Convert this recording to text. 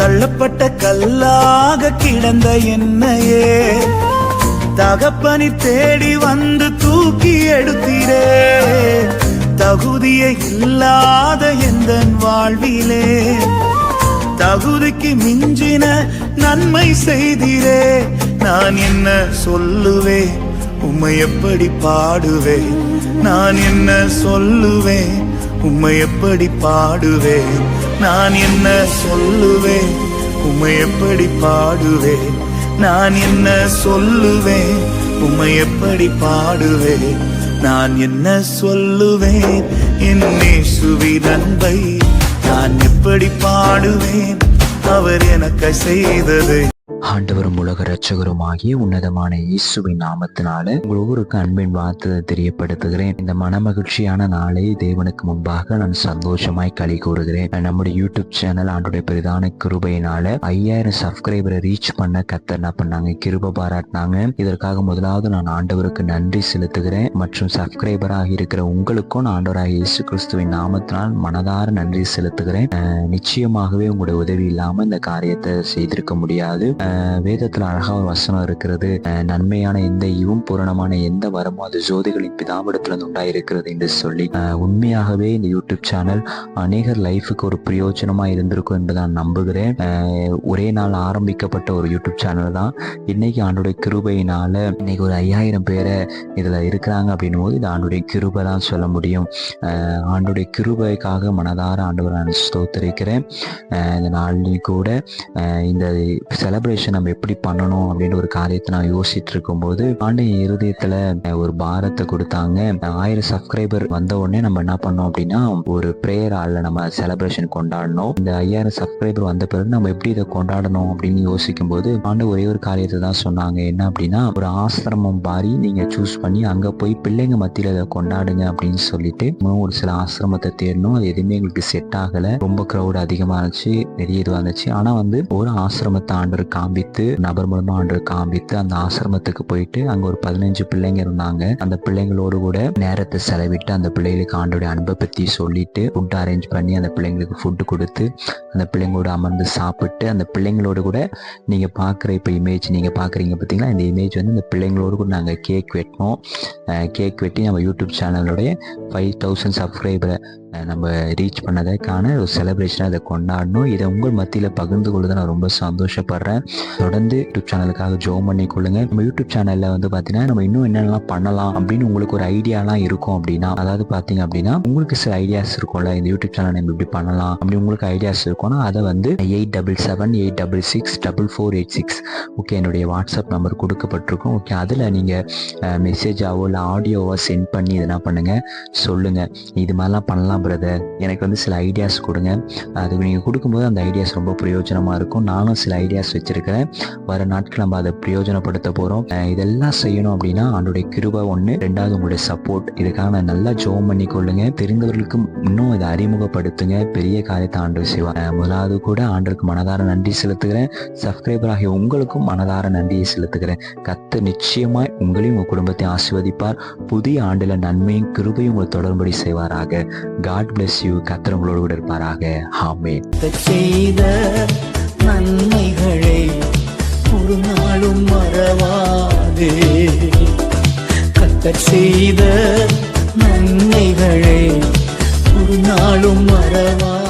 தள்ளப்பட்ட கல்லாக கிடந்த என்னையே தகப்பனி தேடி வந்து தூக்கி எடுத்திரே தகுதியே இல்லாத எந்த வாழ்விலே தகுதிக்கு மிஞ்சின நன்மை செய்திரே நான் என்ன சொல்லுவேன்? உம்மை எப்படி பாடுவேன்? நான் என்ன சொல்லுவேன்? உம்மை எப்படி பாடுவேன்? நான் என்ன சொல்லுவேன்? உம்மை எப்படி பாடுவேன்? நான் என்ன சொல்லுவேன்? உம்மை எப்படி பாடுவேன்? நான் என்ன சொல்லுவேன்? என் இயேசுவின் அன்பை நான் எப்படி பாடுவேன்? அவர் எனக்கு செய்தது ஆண்டவரும் உலக ரட்சகருமாகிய உன்னதமான இயேசுவின் நாமத்தினால உங்கள் ஒவ்வொருக்கு அன்பின் வார்த்தை தெரியப்படுத்துகிறேன். இந்த மனமகிழ்ச்சியான நாளை தேவனுக்கு முன்பாக நான் சந்தோஷமாய் களி கூறுகிறேன். நம்முடைய யூடியூப் சேனல் ஆண்டுடைய பிரதான கிருபையினால ஐயாயிரம் சப்ஸ்கிரைபரை ரீச் பண்ண கத்த என்ன பண்ணாங்க. கிருப பாராட்டினாங்க. இதற்காக முதலாவது நான் ஆண்டவருக்கு நன்றி செலுத்துகிறேன். மற்றும் சப்ஸ்கிரைபராக இருக்கிற உங்களுக்கும் நான் ஆண்டவராக இயேசு கிறிஸ்துவின் நாமத்தினால் மனதார நன்றி செலுத்துகிறேன். நிச்சயமாகவே உங்களுடைய உதவி இல்லாம இந்த காரியத்தை செய்திருக்க முடியாது. வேதத்துல அழகா ஒரு வசனம் இருக்கிறது. நன்மையான எந்த ஈவும் பூரணமான எந்த வரமோ அது ஜோதிகளின் பிதாவிடத்துல உண்டாயிருக்கிறது என்று சொல்லி உண்மையாகவே இந்த யூடியூப் சேனல் அநேகர் லைஃபுக்கு ஒரு பிரயோஜனமா இருந்திருக்கும் என்று நான் நம்புகிறேன். ஒரே நாள் ஆரம்பிக்கப்பட்ட ஒரு யூடியூப் சேனல் தான். இன்னைக்கு ஆண்டுடைய கிருபையினால இன்னைக்கு ஒரு ஐயாயிரம் பேரை இதுல இருக்கிறாங்க அப்படின்னும் போது இது ஆண்டுடைய கிருபை தான் சொல்ல முடியும். ஆண்டுடைய கிருபைக்காக மனதார ஆண்டவர் நான் ஸ்தோத்திருக்கிறேன். இந்த நாள்லையும் கூட இந்த இந்த செலப்ரேஷன் நம்ம எப்படி பண்ணணும் அப்படின்னு ஒரு காரியத்தை நான் யோசிச்சுட்டு இருக்கும்போது ஆண்டைய இருதயத்தில் ஒரு பாரத்தை கொடுத்தாங்க. ஆயிரம் சப்ஸ்கிரைபர் வந்த உடனே நம்ம என்ன பண்ணோம் அப்படின்னா ஒரு ப்ரேயர் ஆளில் நம்ம செலப்ரேஷன் கொண்டாடணும் இந்த ஐயாயிரம் சப்ஸ்கிரைபர் வந்த பிறகு நம்ம எப்படி இதை கொண்டாடணும் அப்படின்னு யோசிக்கும் போது ஆண்டு ஒரே ஒரு காரியத்தை தான் சொன்னாங்க. என்ன அப்படின்னா ஒரு ஆசிரமம் பாரி நீங்கள் சூஸ் பண்ணி அங்கே போய் பிள்ளைங்க மத்தியில் இதை கொண்டாடுங்க அப்படின்னு சொல்லிட்டு ஒரு சில ஆசிரமத்தை தேடணும். அது எதுவுமே எங்களுக்கு செட் ஆகலை. ரொம்ப க்ரௌட் அதிகமாக இருந்துச்சு. நிறைய இதுவாக இருந்துச்சு ஆனால் வந்து ஒரு ஆசிரமத்தை ஆண்டு காண்பித்து நபர் மூலமா ஆண்டவர் காண்பித்து அந்த ஆசிரமத்துக்கு போயிட்டு அங்க ஒரு பதினஞ்சு பிள்ளைங்க இருந்தாங்க. அந்த பிள்ளைங்களோடு கூட நேரத்தை செலவிட்டு அந்த பிள்ளைகளுக்கு ஆண்டோடைய அன்பை பத்தி சொல்லிட்டு ஃபுட் அரேஞ்ச் பண்ணி அந்த பிள்ளைங்களுக்கு ஃபுட்டு கொடுத்து அந்த பிள்ளைங்களோட அமர்ந்து சாப்பிட்டு அந்த பிள்ளைங்களோடு கூட நீங்க பாக்குற இப்ப இமேஜ் நீங்க பாக்குறீங்க பாத்தீங்களா இந்த இமேஜ் வந்து இந்த பிள்ளைங்களோடு கூட நாங்க கேக் வெட்டினோம் கேக் வெட்டி நம்ம யூடியூப் சேனலோடைய ஃபைவ் தௌசண்ட் சப்ஸ்கிரைபரை நம்ம ரீச் பண்ணதைக்கான ஒரு செலிப்ரேஷனாக இதை கொண்டாடணும். இதை உங்கள் மத்தியில் பகிர்ந்து கொள்ளுத நான் ரொம்ப சந்தோஷப்படுறேன். தொடர்ந்து யூடியூப் சேனலுக்காக ஜோம் பண்ணி கொள்ளுங்க நம்ம யூடியூப் சேனலில் வந்து பார்த்தீங்கன்னா நம்ம இன்னும் என்னென்னலாம் பண்ணலாம் அப்படின்னு உங்களுக்கு ஒரு ஐடியாலாம் இருக்கும் அப்படின்னா அதாவது பார்த்தீங்க அப்படின்னா உங்களுக்கு சில ஐடியாஸ் இருக்கும்ல இந்த யூடியூப் சேனல் நம்ம இப்படி பண்ணலாம் அப்படி உங்களுக்கு ஐடியாஸ் இருக்கும்னா அதை வந்து eight double seven eight double six double four eight six okay என்னுடைய வாட்ஸ்அப் நம்பர் கொடுக்கப்பட்டிருக்கும். ஓகே அதில் நீங்கள் மெசேஜாவோ இல்லை ஆடியோவோ சென்ட் பண்ணி இதெல்லாம் பண்ணுங்கள் சொல்லுங்கள் இது மாதிரிலாம் பண்ணலாம் பிரதர் எனக்கு வந்து சில ஐடியாஸ் கொடுங்க. அதுக்கு நீங்கள் கொடுக்கும்போது அந்த ஐடியாஸ் ரொம்ப பிரயோஜனமாக இருக்கும். நானும் சில ஐடியாஸ் வச்சுருக்கிறேன். வர நாட்கள் நம்ம அதை பிரயோஜனப்படுத்த போகிறோம் இதெல்லாம் செய்யணும் அப்படின்னா அவனுடைய கிருபை ஒன்று ரெண்டாவது உங்களுடைய சப்போர்ட் இதுக்காக நான் நல்லா ஜோம் பண்ணி கொள்ளுங்க தெரிந்தவர்களுக்கும் இன்னும் இதை அறிமுகப்படுத்துங்க. பெரிய காரியத்தை ஆண்டு செய்வார். முதலாவது கூட ஆண்டுக்கு மனதார நன்றி செலுத்துகிறேன். சப்ஸ்கிரைபர் ஆகிய உங்களுக்கும் மனதார நன்றியை செலுத்துகிறேன். கத்து நிச்சயமாய் உங்களையும் உங்கள் குடும்பத்தை ஆசிர்வதிப்பார். புதிய ஆண்டில் நன்மையும் கிருபையும் உங்களை தொடரும்படி செய்வாராக. காட் பிளஸ் யூ கத்தர் உங்களோடு கூட இருப்பாராக. ஆமேன். செய்த நன்மைகளை ஒரு நாளும் மறவாதே. கத்தர் செய்த நன்மைகளை ஒரு நாளும் மறவா